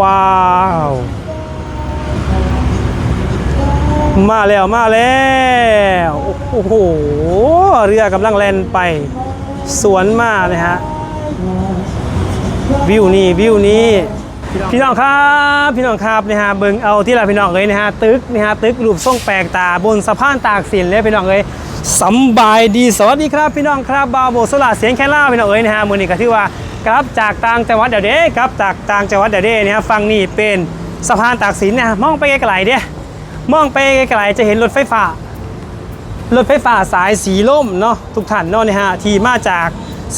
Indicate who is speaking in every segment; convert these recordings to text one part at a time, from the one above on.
Speaker 1: ว้าว มาแล้วมาแล้ว โอ้โห เรือกำลังแล่นไป สวนมาเลยฮะ วิวนี้วิวนี้พี่น้องครับพี่น้องครับนะฮะเบิ่งเอาที่ละพี่น้องเลยนะฮะตึกนะฮะตึกรูปทรงแปลกตาบนสะพานตากสินเลยพี่น้องเลยสบายดีสวัสดีครับ พี่น้องครับบาวโบสลาเสียงแค่ล่าพี่น้องเอ้ยนะฮะมือนี้ก็ที่ว่า กลับจากต่างจังหวัดเดี๋ยวเด้กลับจากต่างจังหวัดเดี๋ยวเด้นะฮะฟังนี่เป็นสะพานตากสินนะมองไปไกลๆเด้มองไปไกลๆจะเห็นรถไฟฟ้ารถไฟฟ้าสายสีล่มเนาะทุกท่านเนาะนะฮะที่มาจาก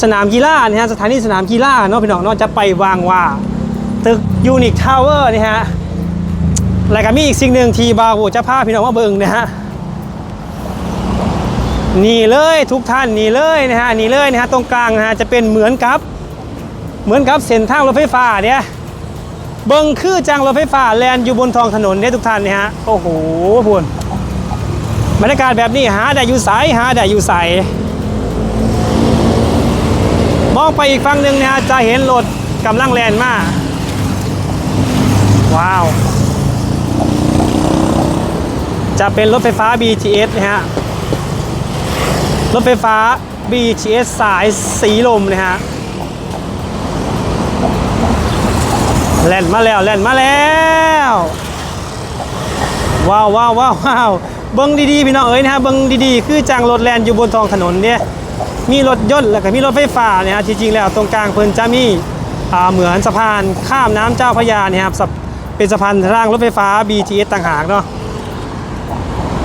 Speaker 1: สนามกีฬานะฮะสถานีสนามกีฬาเนาะพี่น้องเนาะจะไปวางว่าตึกยูนิคทาวเวอร์นี่ฮะแล้วก็มีอีกสิ่งหนึ่งที่บาวโวจะพาพี่น้องมาเบิ่งนะฮะนี่เลยทุกท่านนี่เลยนะฮะนี่เลยนะฮะตรงกลางนะฮะจะเป็นเหมือนกับ เหมือนกับเส้นทางรถไฟฟ้าเนี่ยเบิงคือจังรถไฟฟ้าแลนอยู่บนท้องถนนเนี่ยทุกท่านเนี่ยฮะโอ้โหพูนบรรยากาศแบบนี้หาได้อยู่ใสหาได้อยู่ใสมองไปอีกฝั่งหนึ่งนะฮะจะเห็นรถกำลังแลนมาว้าว จะเป็นรถไฟฟ้า BTS นะฮะรถไฟฟ้า BTS สายสีลมนะฮะ แล่นมาแล้วแล่นมาแล้วว้าวว้าวว้าวว้าวเบิ้งดีๆพี่น้องเอ้ยนะฮะเบิ้งดีๆ คือจังรถแล่นอยู่บนท้องถนนเนี่ยมีรถยนต์แล้วก็มีรถไฟฟ้าเนี่ยฮะจริงๆแล้วตรงกลางเพิ่นจะมีอ่าเหมือนสะพานข้ามน้ำเจ้าพระยาเนี่ยครับเป็นสะพานทางรถไฟฟ้า BTS ต่างหากเนาะ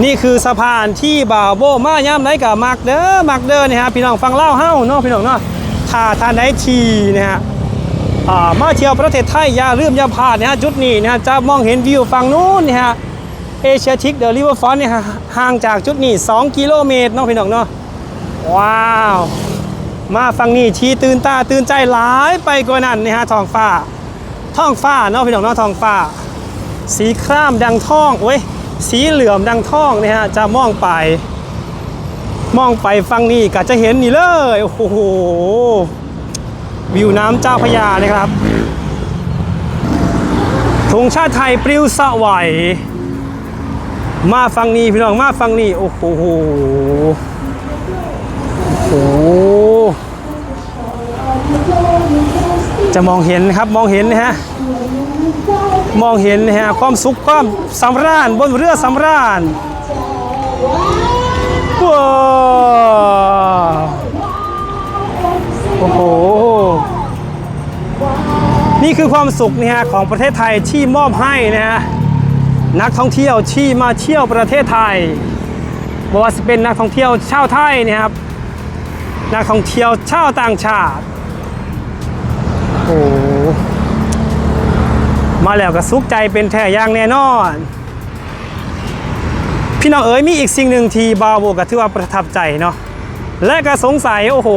Speaker 1: นี่คือสะพานที่บ่าวโบมาย่ำไรกับมักเด้อมักเด้อนี่ฮะพี่น้องฟังเล่าเฮ้าเนาะพี่น้องเนาะถ้าท่านได้ทีนะฮะ มาเที่ยวประเทศไทยอย่าลืมอย่าพลาดนะฮะจุดนี้นะฮะจะมองเห็นวิวฝั่งนู้นนี่ฮะเอเชียทิกเดอะริเวอร์ฟอนเนี่ยห่างจากจุดนี้ 2 กิโลเมตรเนาะพี่น้องเนาะว้าว มาฝั่งนี้ชีตื่นตาตื่นใจหลายไปกว่านั้นนี่ฮะท้องฟ้าท้องฟ้าเนาะพี่น้องเนาะท้องฟ้า สีครามดังท่องเว้ยสีเหลือมดังท่องเนี่ยฮะจะมองไป มองไปฝั่งนี้ก็จะเห็นนี่เลยโอ้โห วิวน้ำเจ้าพยานะครับธงชาติไทยปลิวสวัยมาฟังนี้พี่น้องมาฟังนี้โอ้โหโอ้โหจะมองเห็นครับมองเห็นนะฮะมองเห็นนะฮะความสุขความสำราญบนเรือสำราญว้าวโอ้โห นี่คือความสุขนะฮะของประเทศไทยที่มอบให้นะฮะนักท่องเที่ยวที่มาเที่ยวประเทศไทยบอกว่าจะเป็นนักท่องเที่ยวชาวไทยนะครับนักท่องเที่ยวชาวต่างชาติ โอ้มาแล้วก็สุขใจเป็นแท้อย่างแน่นอน พี่น้องเอ๋ยมีอีกสิ่งหนึ่งที่บาโบก็ถือว่าประทับใจเนาะและก็สงสัยโอ้โห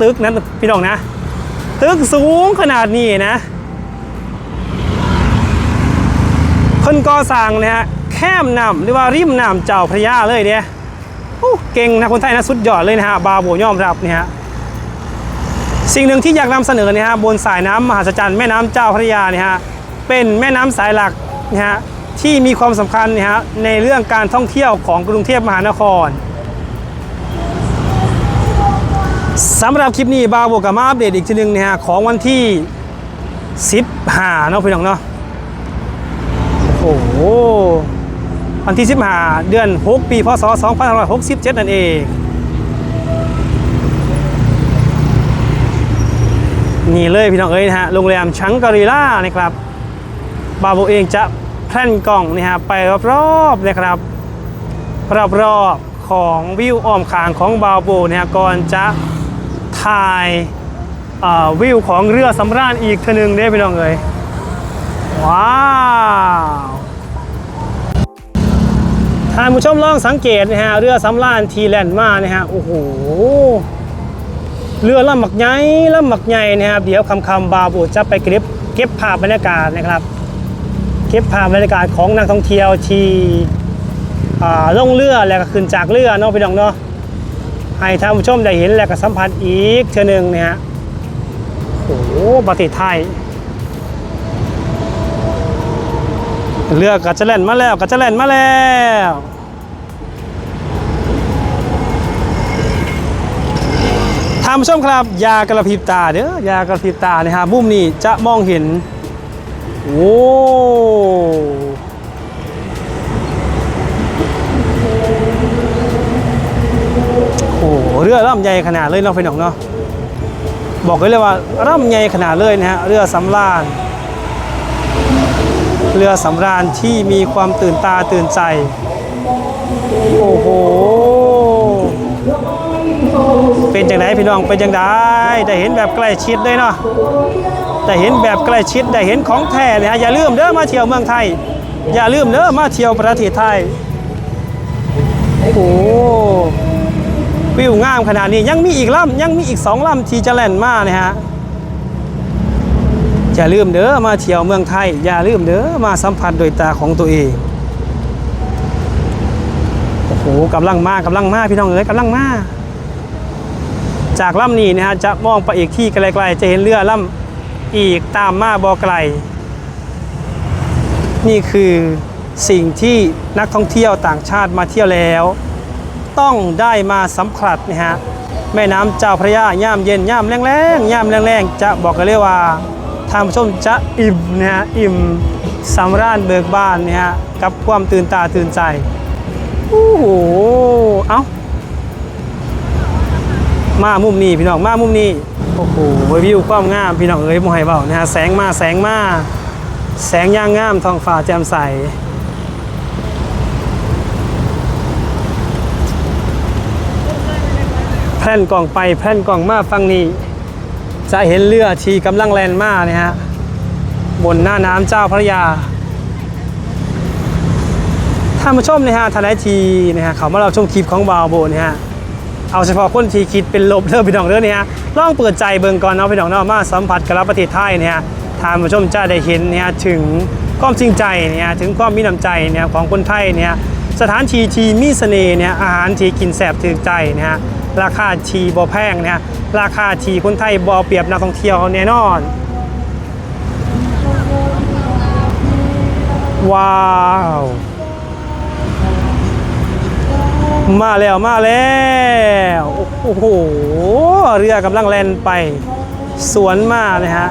Speaker 1: ตึกนั้นพี่น้องนะ ตึกสูงขนาดนี้นะ เพิ่นก่อสร้างนะฮะแคมน้ำหรือว่าริมน้ำเจ้าพระยาเลยเนี่ยโอ้เก่งนะคนไทยนะสุดยอดเลยนะฮะบาโบยอมรับเนี่ยฮะสิ่งหนึ่งที่อยากนำเสนอเนี่ยฮะบนสายน้ำมหาศจรรย์แม่น้ำเจ้าพระยาเนี่ยฮะเป็นแม่น้ำสายหลักนะฮะที่มีความสำคัญเนี่ยฮะในเรื่องการท่องเที่ยวของกรุงเทพมหานครสำหรับคลิปนี้บาวบกับมาอัปเดตอีกทีหนึ่งนะฮะของวันที่ 15เนาะพี่น้องเนาะ โอ้โหวันที่15เดือน 6 ปีพศ2567 นั่นเองนี่เลยพี่น้องเอ้ยนะฮะโรงแรมชังกรีล่านะครับบาโบเองจะแพล่นกล่องนะฮะไปรอบๆนะครับรอบๆของวิวอ้อมคางของบาโบเนี่ยฮะก่อนจะถ่ายวิวของเรือสำราญอีกทอหนึงได้พี่น้องเอ้ย ว้าวท่านผู้ชมลองสังเกตนะฮะ เรือสำราญทีแลนด์มานะฮะ โอ้โห เรือลำหมักใหญ่ลำหมักใหญ่นะครับ เดี๋ยวคำคำบาบูจะไปเก็บเก็บภาพบรรยากาศนะครับ เก็บภาพบรรยากาศของนักท่องเที่ยวที่ล่องเรือแล้วก็ขึ้นจากเรือเนาะพี่น้องเนาะให้ท่านผู้ชมได้เห็นแล้วก็สัมผัสอีกเทื่อนึงนะฮะ โอ้โหประเทศไทย เรือก็จะแล่นมาแล้วก็จะแล่นมาแล้วท่านผู้ชมครับ ยากระพริบตาเด้อยากระพริบตานะฮะมุมนี้จะมองเห็น โอ้โหเรือลำใหญ่ขนาดเลยเนาะพี่น้องเนาะบอกเลยว่าลำใหญ่ขนาดเลยนะฮะเรือสำราญ เรือสำราญที่มีความตื่นตาตื่นใจ โอ้โห เป็นจังไดพี่น้องเป็นจังไดได้เห็นแบบใกล้ชิดเลยเนาะได้เห็นแบบใกล้ชิดได้เห็นของแท้เนี่ยฮะอย่าลืมเด้อมาเที่ยวเมืองไทย อย่าลืมเด้อมาเที่ยวประเทศไทยโอ้โหวิวงามขนาดนี้ยังมีอีกลำยังมีอีกสองลำที่จะแล่นมาเนี่ยฮะ อย่าลืมเด้อมาเที่ยวเมืองไทย อย่าลืมเด้อมาสัมผัสโดยตาของตัวเองโอ้โหกำลังมากกำลังมาพี่น้องเอ๋ยกำลังมาจากลำนี้นะฮะจะมองไปอีกที่ไกลๆจะเห็นเรือลำอีกตามมาบอไกล นี่คือสิ่งที่นักท่องเที่ยวต่างชาติมาเที่ยวแล้ว ต้องได้มาสัมผัสนะฮะแม่น้ำเจ้าพระยาย่ามเย็นย่ามแรงๆย่ามแรงๆจะบอกกันเลยว่า ท่านผู้ชมจะอิ่มนะฮะอิ่มสำราญเบิกบานนะฮะกับความตื่นตาตื่นใจโอ้โหเอ้ามามุมนี้พี่น้องมามุมนี้โอ้โหวิวความงามพี่น้องเอ้ยมให้เบานะฮะแสงมาแสงมาแสงย่างงามท้องฟ้าแจ่มใสแพร่นกล่องไปแพร่นกล่องมาฟังนี้ จะเห็นเรือที่กำลังแลนมาเนี่ยฮะบนหน้าน้ำเจ้าพระยาท่านผู้ชมเนี่ยฮะทนายทีเนี่ยฮะเขามาเราชมคลิปของบาวโบเนี่ยฮะเอาเฉพาะคนที่คิดเป็นลบเด้อพี่น้องเด้อเนี่ยฮะลองเปิดใจเบิ่งก่อนเนาะพี่น้องเนาะมาสัมผัสกับประเทศไทยเนี่ยฮะท่านผู้ชมจะได้เห็นเนี่ยถึงความจริงใจเนี่ยถึงความมีน้ำใจเนี่ยของคนไทยเนี่ยฮะสถานที่ที่มีเสน่ห์เนี่ยอาหารที่กินแสบถึงใจเนี่ยฮะ ราคาทีบ่แพงเนี่ยฮะราคาทีคนไทยบ่เปรียบนักท่องเที่ยวแน่นอนว้าวมาแล้วมาแล้วโอ้โหเรือกำลังแล่นไป สวนมาเลยฮะ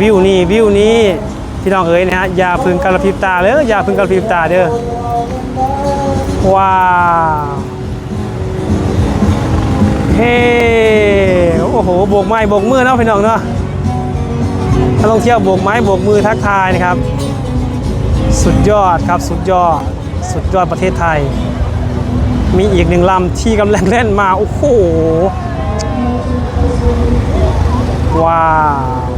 Speaker 1: วิวนี้วิวนี้พี่น้องเอ๋ยนะฮะอย่าพึงกระพริบตาเลยอย่าพึงกระพริบตาเด้อว้าว เฮ้โอ้โหโบกไม้โบกมือเนาะพี่น้องเนาะถ้าลองเที่ยวโบกไม้โบกมือทักทายนะครับ สุดยอดครับสุดยอดสุดยอดประเทศไทย มีอีกหนึ่งลำที่กำลังเล่นมาโอ้โหว้าว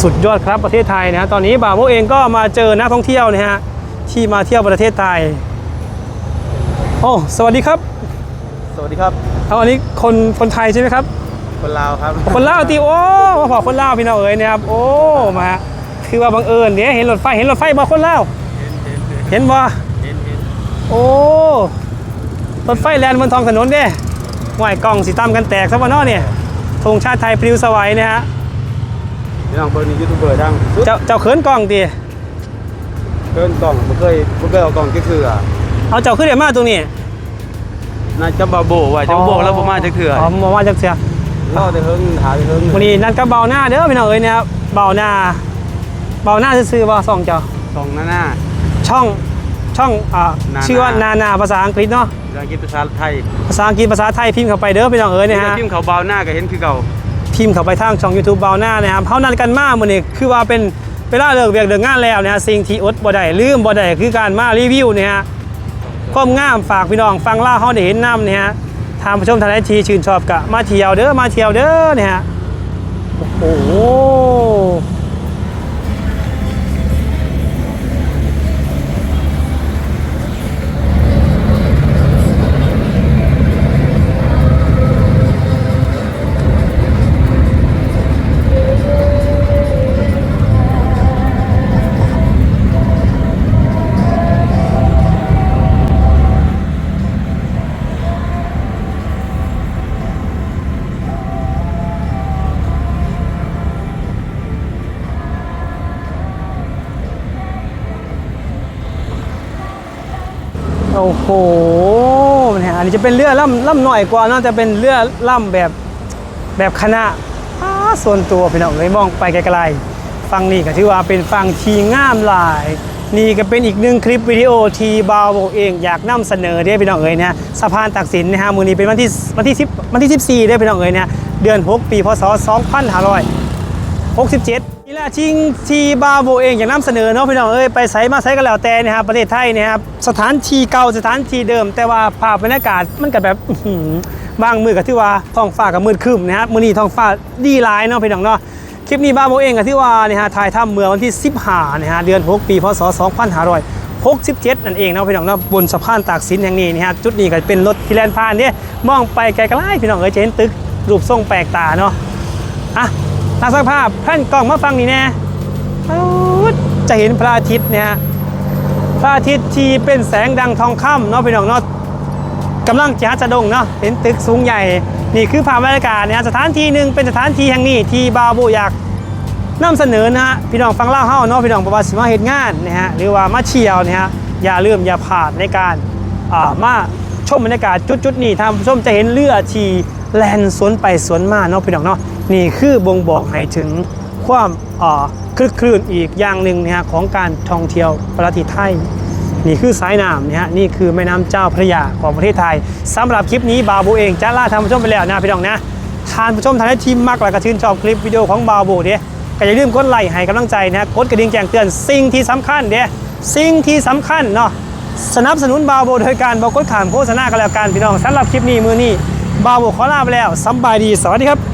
Speaker 1: สุดยอดครับประเทศไทยนะฮะตอนนี้บ่าวโมเองก็มาเจอนักท่องเที่ยวนะฮะที่มาเที่ยวประเทศไทย โอ้สวัสดีครับ
Speaker 2: สวัสดีครับ
Speaker 1: เอาอันนี้คนคนไทยใช่ไหมครับ
Speaker 2: คนลาวครับ
Speaker 1: คนลาวตีโอ้มาพอคนลาวพี่น้องเอ๋ยนะครับโอ้มาคือว่าบังเอิญเนี่ยเห็นรถไฟเห็นรถไฟบ่คนลาวเห็นบ่
Speaker 2: เห็นเห็น
Speaker 1: โอ้รถไฟแลนบนท้องถนนเด้ห่วยกล่องสีตามกันแตกซะบ่เนาะเนี่ยธงชาติไทยปลิวสวัยเนี่ยฮะ
Speaker 2: พี่น้องเบอร์นี้ยูทูบเบอร์ดังสุด
Speaker 1: เจ้าเจ้าเขินกล่องตี
Speaker 2: เกินกล่องบ่เคยบ่เคยเอากล่องที่คืออะ
Speaker 1: เอาเจ้าขึ้นเดี๋ยวมาตรงนี้
Speaker 2: น่าจะบาโบว่าจะบอกแล้วบ่มาจะคือ
Speaker 1: อ๋อมาว่าจักเสีย
Speaker 2: รอแต่เฮิงหาแต่เฮิง
Speaker 1: วันนี้นัดกับเบาหน้าเด้อพี่น้องเอ๋ยนะครับเบาหน้าเบาหน้าซื่อๆบ่สองเจ้า
Speaker 2: สองหน้าหน้า
Speaker 1: ช่องช่องอ่า
Speaker 2: นานา
Speaker 1: ชื่อว่านานาภาษาอังกฤษเนาะ
Speaker 2: ภาษาอังกฤษภาษาไทย
Speaker 1: ภาษาอังกฤษภาษาไทยพิมพ์เข้าไปเด้อพี่น้องเอ๋ยนะฮะ
Speaker 2: พิมพ์เขาเบาหน้าก็เห็นคือเก่า
Speaker 1: พิมพ์เข้าไปทางช่อง YouTube เบาหน้านะครับเขานัดกันมามื้อนี้คือว่าเป็นเวลาเลิกเวียกเลิกงานแล้วนะฮะสิ่งที่อดบ่ได้ลืมบ่ได้คือการมารีวิวเนี่ยฮะ ความงามฝากพี่น้องฟังล่าเขาได้เห็นนํเนี่ยฮะทางผู้ชมทางไอทีชื่นชอบกะมาเที่ยวเด้อมาเที่ยวเด้อเนี่ยฮะโอ้โห นี้จะเป็นเรือล่ำล่ำหน่อยกว่าน่าจะเป็นเรือล่ำแบบแบบคณะส่วนตัวพี่น้องเลยมองไปไกลๆฟังนี่ก็ถือว่าเป็นฟังทีงามหลาย นี่ก็เป็นอีกหนึ่งคลิปวิดีโอทีบาวโบเองอยากนำเสนอเด้พี่น้องเอ๋ยนะสะพานตักสินนะฮะมือนี้เป็นวันที่วันที่10วันที่ 14เด้พี่น้องเอ๋ยนะเดือน 6 ปีพศ2567 นี่แหละชิงทีบาโบเองอย่ากนำเสนอเนาะพี่น้องเอ้ยไปไสมาไสก็แล้วแต่นะครับประเทศไทยเนะครับสถานที่เก่าสถานที่เดิม แต่ว่าภาพบรรยากาศมันก็แบบอื้อหือบางมือก็ที่ว่าท้องฟ้ากับมืดครึ้มนะครับมือนี้ท้องฟ้าดีหลายเนาะพี่น้องเนาะคลิปนี้บ้าโบเองกับที่ว่าเนี่ยฮะถ่ายทำเมื่อวันที่15นะฮะเดือน 6 ปีพศ 2567 นั่นเองเนาะพี่น้องเนาะบนสะพานตากสินแห่งนี้นะฮะจุดนี้ก็เป็นรถที่แลนผ่านเนี่ยมองไปไกลๆพี่น้องเอ้ยจะเห็นตึกรูปทรงแปลกตาเนาะอะ นักสักภาพแผ่นกล้องมาฟังนี่แน่จะเห็นพระอาทิตย์เนี่ยพระอาทิตย์ที่เป็นแสงดังทองคำเนาะพี่น้องเนาะกำลังจะจะดงเนาะเป็นตึกสูงใหญ่ นี่คือภาพบรรยากาศเนี่ยสถานที่หนึ่งเป็นสถานที่แห่งนี้ที่บาวโบอยากนำเสนอนะฮะพี่น้องฟังเล่าเฮาเนาะพี่น้องประวัติสิมาเหตุงานนะฮะหรือว่ามาเที่ยวเนี่ยฮะอย่าลืมอย่าพลาดในการมาชมบรรยากาศจุดๆนี้ท่านผู้ชมจะเห็นเรือที่แลนสวนไปสวนมาเนาะพี่น้องเนาะ นี่คือบ่งบอกให้ถึงความคลึกคลื่นอีกอย่างหนึ่งนะฮะของการท่องเที่ยวประเทศไทย นี่คือสายน้ำเนี่ยฮะนี่คือแม่น้ำเจ้าพระยาของประเทศไทยสำหรับคลิปนี้บาโบเองจะลาท่านผู้ชมไปแล้วนะพี่น้องนะท่านผู้ชมทางได้ทีมมากและกระชื่นชอบคลิปวิดีโอของบาโบเด้ก็อย่าลืมกดไลค์ให้กำลังใจนะกดกระดิ่งแจ้งเตือนสิ่งที่สำคัญเด้สิ่งที่สำคัญเนาะสนับสนุนบาโบโดยการบอกกดขามโฆษณากันแล้วกันพี่น้องสำหรับคลิปนี้มือนี้บาโบขอลาไปแล้วสบายดีสวัสดีครับ